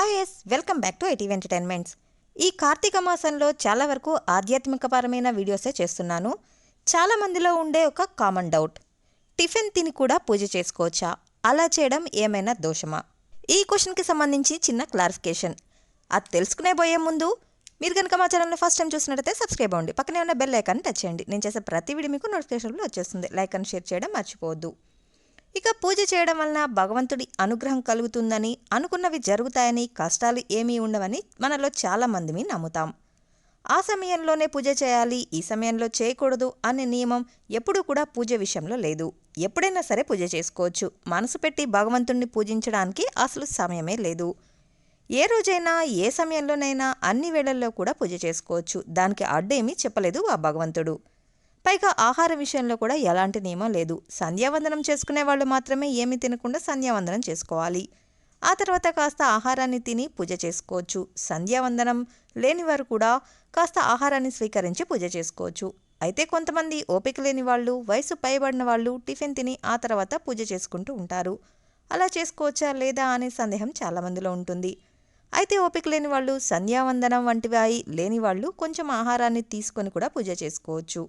Hi yes welcome back to ITV entertainments ఈ కార్తీక మాసంలో చాలా వరకు ఆధ్యాత్మికపరమైన వీడియోసే చేస్తున్నాను. చాలా మందిలో ఉండే ఒక కామన్ డౌట్ టిఫిన్ తిని కూడా పూజ చేసుకోవచ్చా? అలా చేయడం ఏమైనా దోషమా? ఈ క్వశ్చన్కి సంబంధించి చిన్న క్లారిఫికేషన్ అది తెలుసుకునే పోయే ముందు మీరు కనుక మా ఛానల్ని ఫస్ట్ టైం చూసినట్టయితే సబ్స్క్రైబ్ అవ్వండి. పక్కనే ఉన్న బెల్ ఐకాన్ టచ్ చేయండి. నేను చేసే ప్రతి వీడియో మీకు నోటిఫికేషన్లో వచ్చేస్తుంది. లైక్ అండ్ షేర్ చేయడం మర్చిపోవద్దు. ఇక పూజ చేయడం వలన భగవంతుడి అనుగ్రహం కలుగుతుందని అనుకున్నవి జరుగుతాయని కష్టాలు ఏమీ ఉండవని మనలో చాలా మందిని నమ్ముతాం. ఆ సమయంలోనే పూజ చేయాలి ఈ సమయంలో చేయకూడదు అనే నియమం ఎప్పుడూ కూడా పూజ విషయంలో లేదు. ఎప్పుడైనా సరే పూజ చేసుకోవచ్చు. మనసు పెట్టి భగవంతుణ్ణి పూజించడానికి అసలు సమయమే లేదు. ఏ రోజైనా ఏ సమయంలోనైనా అన్ని వేళల్లో కూడా పూజ చేసుకోవచ్చు. దానికి అడ్డేమీ చెప్పలేదు ఆ భగవంతుడు. పైగా ఆహార విషయంలో కూడా ఎలాంటి నియమం లేదు. సంధ్యావందనం చేసుకునే వాళ్ళు మాత్రమే ఏమి తినకుండా సంధ్యావందనం చేసుకోవాలి. ఆ తర్వాత కాస్త ఆహారాన్ని తిని పూజ చేసుకోవచ్చు. సంధ్యావందనం లేని వారు కూడా కాస్త ఆహారాన్ని స్వీకరించి పూజ చేసుకోవచ్చు. అయితే కొంతమంది ఓపిక లేని వాళ్ళు వయసు పైబడిన వాళ్ళు టిఫిన్ తిని ఆ తర్వాత పూజ చేసుకుంటూ ఉంటారు. అలా చేసుకోవచ్చా లేదా అనే సందేహం చాలామందిలో ఉంటుంది. అయితే ఓపిక లేని వాళ్ళు సంధ్యావందనం వంటివి లేని వాళ్ళు కొంచెం ఆహారాన్ని తీసుకొని కూడా పూజ చేసుకోవచ్చు.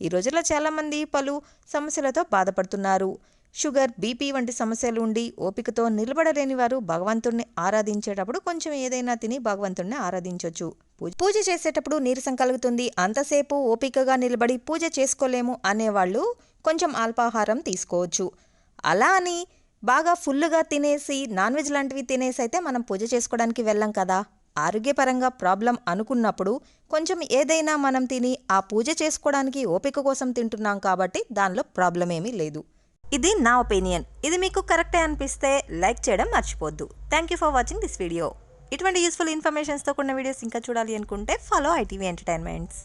ఈ రోజుల్లో చాలామంది పలు సమస్యలతో బాధపడుతున్నారు. షుగర్ బీపీ వంటి సమస్యలు ఉండి ఓపికతో నిలబడలేని వారు భగవంతుణ్ణి ఆరాధించేటప్పుడు కొంచెం ఏదైనా తిని భగవంతుణ్ణి ఆరాధించవచ్చు పూజ పూజ చేసేటప్పుడు నీరసం కలుగుతుంది. అంతసేపు ఓపికగా నిలబడి పూజ చేసుకోలేము అనేవాళ్ళు కొంచెం అల్పాహారం తీసుకోవచ్చు. అలా అని బాగా ఫుల్గా తినేసి నాన్ వెజ్ లాంటివి తినేసి అయితే మనం పూజ చేసుకోవడానికి వెళ్ళాం కదా. ఆరోగ్యపరంగా ప్రాబ్లం అనుకున్నప్పుడు కొంచెం ఏదైనా మనం తిని ఆ పూజ చేసుకోవడానికి ఓపిక కోసం తింటున్నాం కాబట్టి దానిలో ప్రాబ్లం ఏమీ లేదు. ఇది నా ఒపీనియన్. ఇది మీకు కరెక్టే అనిపిస్తే లైక్ చేయడం మర్చిపోద్దు thank you for watching this video ఇటువంటి యూస్ఫుల్ ఇన్ఫర్మేషన్స్తో కూడిన వీడియోస్ ఇంకా చూడాలి అనుకుంటే ఫాలో ఐటీవీ ఎంటర్టైన్మెంట్స్